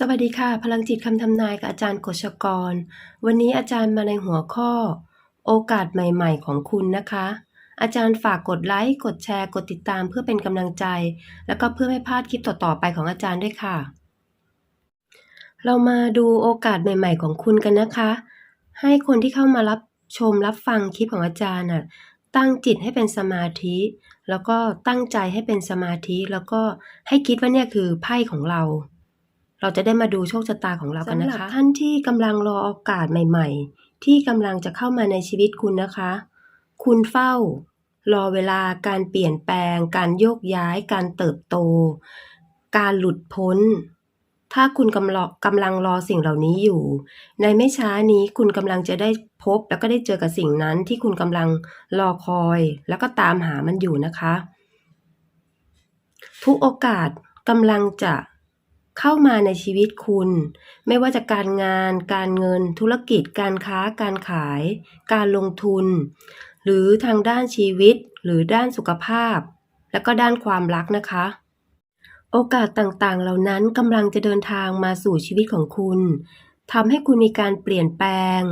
สวัสดีค่ะ พลังจิตคำทำนายกับอาจารย์กฤษกร วันนี้อาจารย์มาในหัวข้อ โอกาสใหม่ ๆ ของคุณนะคะ อาจารย์ฝากกดไลค์กดแชร์ กดติดตามเพื่อเป็นกำลังใจ แล้วก็เพื่อไม่พลาดคลิปต่อๆไปของอาจารย์ด้วยค่ะ เรามาดูโอกาสใหม่ ๆ ของคุณกันนะคะ ให้คนที่เข้ามารับชมรับฟังคลิปของอาจารย์น่ะตั้งจิตให้เป็นสมาธิ แล้วก็ตั้งใจให้เป็นสมาธิ แล้วก็ให้คิดว่าเนี่ยคือไพ่ของเรา เราจะได้มาดูโชคชะตาของเรากันนะคะสำหรับท่านที่กำลังรอโอกาสใหม่ ๆ ที่กำลังจะเข้ามาในชีวิตคุณนะคะ คุณเฝ้า รอเวลาการเปลี่ยนแปลง การโยกย้าย การเติบโต การหลุดพ้น ถ้าคุณกำลังกำลังรอสิ่งเหล่านี้อยู่ ในไม่ช้านี้คุณกำลังจะได้พบแล้วก็ได้เจอกับสิ่งนั้นที่คุณกำลังรอคอย แล้วก็ตามหามันอยู่นะคะ ทุกโอกาสกำลังจะ เข้ามาในชีวิตคุณ ไม่ว่าจะการงาน การเงิน ธุรกิจ การค้า การขาย การลงทุน หรือทางด้านชีวิต หรือด้านสุขภาพ แล้วก็ด้านความรักนะคะ โอกาสต่างๆ เหล่านั้นกำลังจะเดินทางมาสู่ชีวิตของคุณทำให้คุณมีการเปลี่ยนแปลง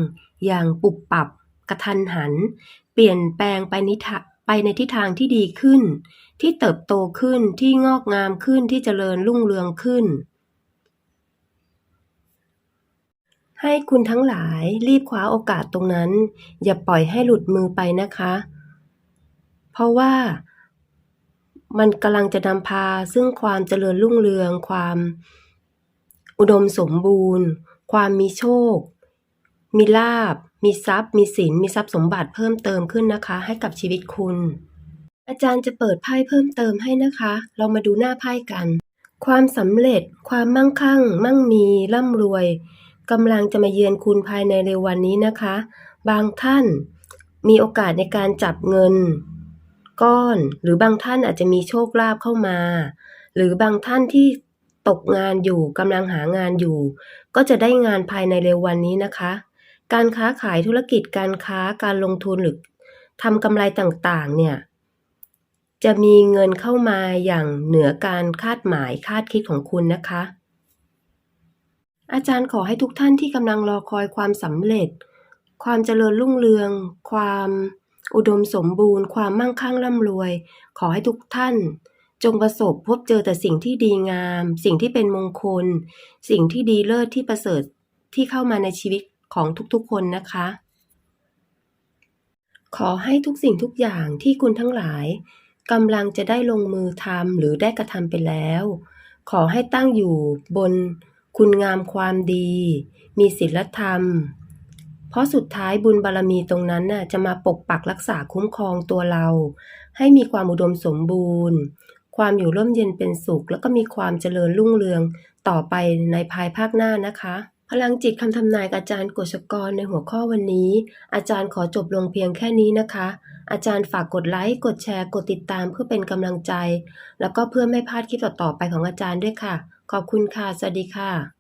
อย่างปุบปับกระทันหัน เปลี่ยนแปลงไปนิทะไปในทิศทางที่ดีขึ้น ที่เติบโตขึ้นที่งอกงามขึ้นที่เจริญรุ่งเรืองขึ้น ให้คุณทั้งหลายรีบคว้าโอกาสตรงนั้น อย่าปล่อยให้หลุดมือไปนะคะ เพราะว่ามันกำลังจะนำพาซึ่งความเจริญรุ่งเรือง ความอุดมสมบูรณ์ ความมีโชค มีลาภมีทรัพย์ มีสิน มีทรัพย์สมบัติเพิ่มเติมขึ้นนะคะ ให้กับชีวิตคุณ อาจารย์จะเปิดไพ่เพิ่มเติมให้นะคะ เรามาดูหน้าไพ่กัน ความสำเร็จ ความมั่งคั่ง มั่งมี ร่ำรวย กำลังจะมาเยือนคุณภายในเร็ววันนี้นะคะ บางท่านมีโอกาสในการจับเงิน ก้อนหรือบางท่านอาจจะมีโชคลาภเข้ามา หรือบางท่านที่ตกงานอยู่กำลังหางานอยู่ ก็จะได้งานภายในเร็ววันนี้นะคะ การค้าขายธุรกิจการค้าการลงทุนหรือทำกำไรต่างๆ เนี่ยจะมีเงินเข้ามาอย่างเหนือการคาดหมายคาดคิดของคุณนะคะ อาจารย์ขอให้ทุกท่านที่กำลังรอคอยความสำเร็จ ความเจริญรุ่งเรือง ความอุดมสมบูรณ์ ความมั่งคั่งร่ำรวย ขอให้ทุกท่าน จงประสบพบเจอแต่สิ่งที่ดีงาม สิ่งที่เป็นมงคล สิ่งที่ดีเลิศที่ประเสริฐที่เข้ามาในชีวิตของทุกๆคนนะคะ ขอให้ทุกสิ่งทุกอย่างที่คุณทั้งหลายกำลังจะได้ลงมือทำหรือได้กระทำไปแล้ว ขอให้ตั้งอยู่บน คุณงามความดี มีศีลธรรม เพราะสุดท้ายบุญบารมีตรงนั้นน่ะจะมาปกปักรักษาคุ้มครองตัวเรา ให้มีความอุดมสมบูรณ์ ความอยู่ร่มเย็นเป็นสุข แล้วก็มีความเจริญรุ่งเรืองต่อไปในภายภาคหน้านะคะ พลังจิตคำทำนายกับอาจารย์กฤษกรในหัวข้อวันนี้ อาจารย์ขอจบลงเพียงแค่นี้นะคะ อาจารย์ฝากกดไลค์ กดแชร์ กดติดตามเพื่อเป็นกำลังใจ แล้วก็เพื่อไม่พลาดคลิปต่อๆไปของอาจารย์ด้วยค่ะ ขอบคุณค่ะ สวัสดีค่ะ